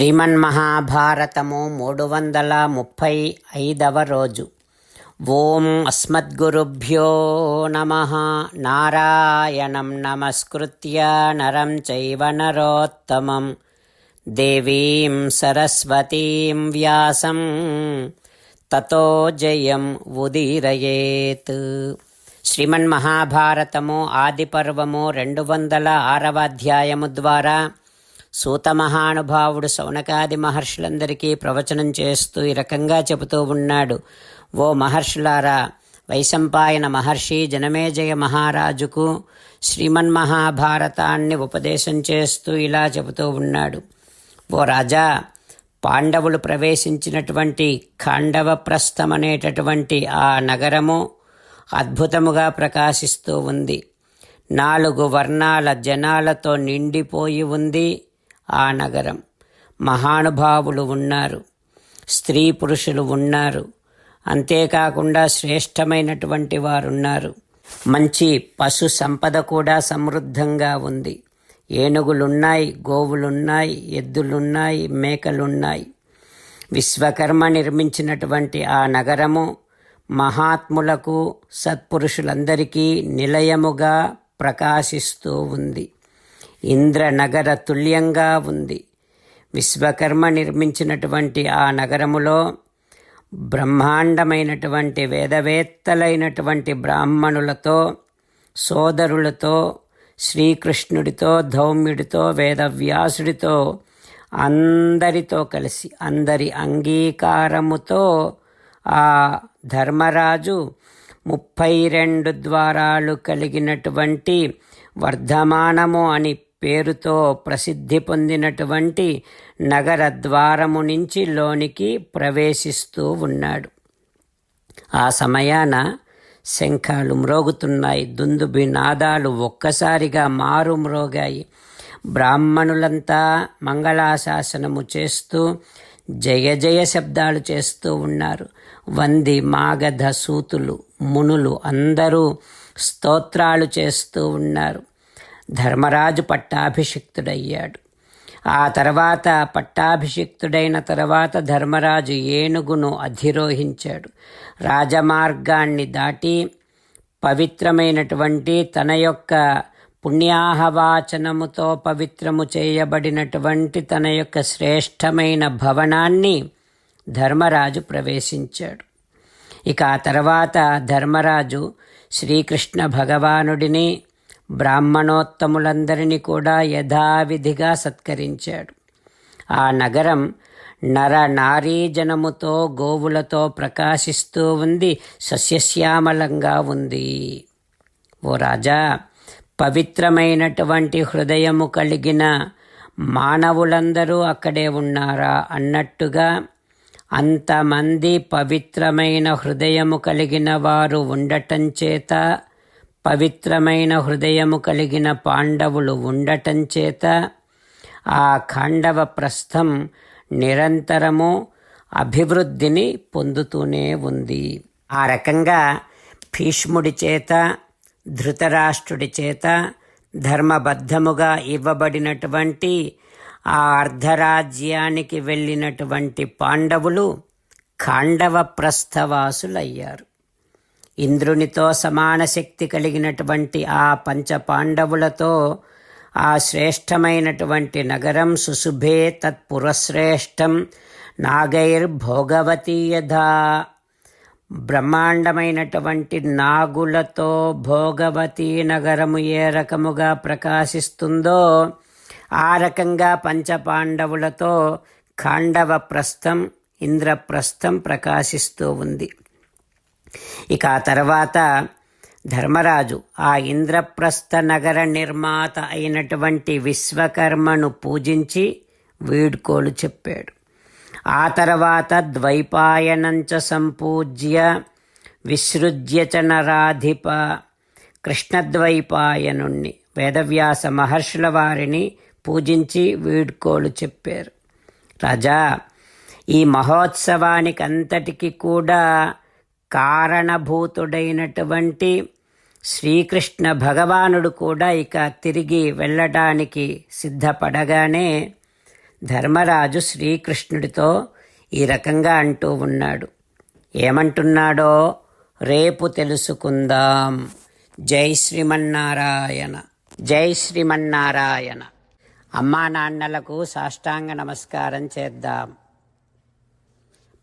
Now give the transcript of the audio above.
శ్రీమన్మహాభారతము మూడు వందల ముప్పై ఐదవ రోజు. ఓం అస్మద్గురుభ్యో నమ. నారాయణం నమస్కృత్య నరం చైవ నరోత్తమం. దేవీం సరస్వతీం వ్యాసం. తతో జయం ఉదీరయేత్. శ్రీమన్మహాభారతము ఆదిపర్వము రెండు వందల ఆరవ అధ్యాయము ద్వారా సూత మహానుభావుడు సౌనకాది మహర్షులందరికీ ప్రవచనం చేస్తూ ఈ రకంగా చెబుతూ ఉన్నాడు. ఓ మహర్షులారా వైశంపాయన మహర్షి జనమేజయ మహారాజుకు శ్రీమన్ మహాభారతాన్ని ఉపదేశం చేస్తూ ఇలా చెబుతూ ఉన్నాడు. ఓ రాజా పాండవులు ప్రవేశించినటువంటి ఖాండవప్రస్థం అనేటటువంటి ఆ నగరము అద్భుతముగా ప్రకాశిస్తూ ఉంది. నాలుగు వర్ణాల జనాలతో నిండిపోయి ఉంది. ఆ నగరం. మహానుభావులు ఉన్నారు. స్త్రీ పురుషులు ఉన్నారు. అంతేకాకుండా శ్రేష్టమైనటువంటి వారున్నారు. మంచి పశు సంపద కూడా సమృద్ధంగా ఉంది. ఏనుగులున్నాయి గోవులున్నాయి ఎద్దులున్నాయి మేకలున్నాయి. విశ్వకర్మ నిర్మించినటువంటి ఆ నగరము మహాత్ములకు సత్పురుషులందరికీ నిలయముగా ప్రకాశిస్తూ ఉంది. ఇంద్రనగర తుల్యంగా ఉంది. విశ్వకర్మ నిర్మించినటువంటి ఆ నగరములో బ్రహ్మాండమైనటువంటి వేదవేత్తలైనటువంటి బ్రాహ్మణులతో సోదరులతో శ్రీకృష్ణుడితో ధౌమ్యుడితో వేదవ్యాసుడితో అందరితో కలిసి అందరి అంగీకారముతో ఆ ధర్మరాజు ముప్పై రెండు ద్వారాలు కలిగినటువంటి వర్ధమానము అని పేరుతో ప్రసిద్ధి పొందినటువంటి నగర ద్వారము నుంచి లోనికి ప్రవేశిస్తూ ఉన్నాడు. ఆ సమయాన శంఖాలు మ్రోగుతున్నాయి దుందుబి నాదాలు ఒక్కసారిగా మారు మ్రోగాయి. బ్రాహ్మణులంతా మంగళాశాసనము చేస్తూ జయ జయ శబ్దాలు చేస్తూ ఉన్నారు. వంది మాగధ సూతులు మునులు అందరూ స్తోత్రాలు చేస్తూ ఉన్నారు. ధర్మరాజు పట్టాభిషిక్తుడయ్యాడు. ఆ తర్వాత పట్టాభిషిక్తుడైన తర్వాత ధర్మరాజు ఏనుగును అధిరోహించాడు. రాజమార్గాన్ని దాటి పవిత్రమైనటువంటి తన యొక్క పుణ్యాహవాచనముతో పవిత్రము చేయబడినటువంటి తన యొక్క శ్రేష్టమైన భవనాన్ని ధర్మరాజు ప్రవేశించాడు. ఇక ఆ తర్వాత ధర్మరాజు శ్రీకృష్ణ భగవానుడిని బ్రాహ్మణోత్తములందరినీ కూడా యథావిధిగా సత్కరించాడు. ఆ నగరం నర నారీజనముతో గోవులతో ప్రకాశిస్తూ ఉంది సస్యశ్యామలంగా ఉంది. ఓ రాజా పవిత్రమైనటువంటి హృదయము కలిగిన మానవులందరూ అక్కడే ఉన్నారా? అన్నట్టుగా అంతమంది పవిత్రమైన హృదయము కలిగిన వారు ఉండటం చేత పవిత్రమైన హృదయము కలిగిన పాండవులు ఉండటం చేత ఆ ఖాండవ ప్రస్థం నిరంతరము అభివృద్ధిని పొందుతూనే ఉంది. ఆ రకంగా భీష్ముడి చేత ధృతరాష్ట్రుడి చేత ధర్మబద్ధముగా ఇవ్వబడినటువంటి ఆ అర్ధరాజ్యానికి వెళ్ళినటువంటి పాండవులు ఖాండవ ప్రస్థవాసులయ్యారు. ఇంద్రునితో సమాన శక్తి కలిగినటువంటి ఆ పంచ పాండవులతో ఆ శ్రేష్టమైనటువంటి నగరం సుశుభే తత్పురశ్రేష్టం నాగైర్భోగవతి యథా. బ్రహ్మాండమైనటువంటి నాగులతో భోగవతి నగరము ఏ రకముగా ప్రకాశిస్తుందో ఆ రకంగా పంచపాండవులతో ఖాండవ ప్రస్థం ఇంద్రప్రస్థం ప్రకాశిస్తూ ఉంది. ఇక ఆ తర్వాత ధర్మరాజు ఆ ఇంద్రప్రస్థ నగర నిర్మాత అయినటువంటి విశ్వకర్మను పూజించి వీడ్కోలు చెప్పాడు. ఆ తర్వాత ద్వైపాయనంచ సంపూజ్య విశృజ్యచ నరాధిప కృష్ణద్వైపాయనుణ్ణి వేదవ్యాస మహర్షుల వారిని పూజించి వీడ్కోలు చెప్పారు. రాజా ఈ మహోత్సవానికి అంతటికి కూడా కారణభూతుడైనటువంటి శ్రీకృష్ణ భగవానుడు కూడా ఇక తిరిగి వెళ్ళడానికి సిద్ధపడగానే ధర్మరాజు శ్రీకృష్ణుడితో ఈ రకంగా అంటూ ఉన్నాడు. ఏమంటున్నాడో రేపు తెలుసుకుందాం. జై శ్రీమన్నారాయణ. జై శ్రీమన్నారాయణ. అమ్మా నాన్నలకు సాష్టాంగ నమస్కారం చేద్దాం.